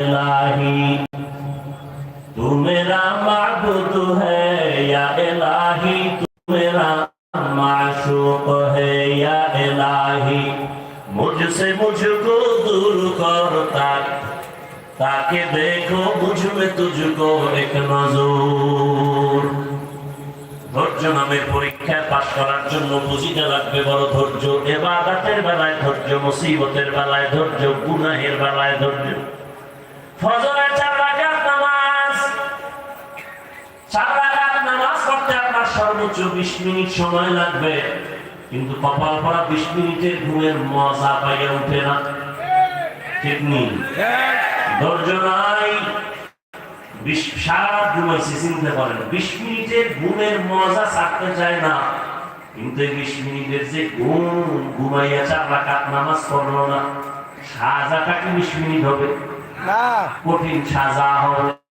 الہی تو میرا معبود ہے یا الہی تو میرا معشوق ہے یا الہی مجھ سے مجھ کو دور کرتا تاکہ دیکھو مجھ میں تجھ کو ایک نظور ধৈর্য নামের পরীক্ষায় পাশ করার জন্য বুঝিতে লাগবে বড় ধৈর্য এবাদাতের বেলায় ধৈর্য মুসিবতের বেলায় ধৈর্য গুনাহের বেলায় ধৈর্য ফজরের চার রাকাত নামাজ। চার রাকাত নামাজ পড়তে আপনার সর্বোচ্চ বিশ মিনিট সময় লাগবে। কিন্তু কপাল পড়া বিশ মিনিটের ঘুমের মজা পাইয়া উঠে না। ঠিক ধৈর্য নাই। সারা ঘুমাইছে, চিন্তা করেন বিশ মিনিটের ঘুমের মজা ছাড়তে চায় না। কিন্তু বিশ মিনিটের যে ঘুম, ঘুমাইয়া চার রাকাত নামাজ পড়ল না। সাজাটা কি বিশ মিনিট হবে? কঠিন সাজা হবে।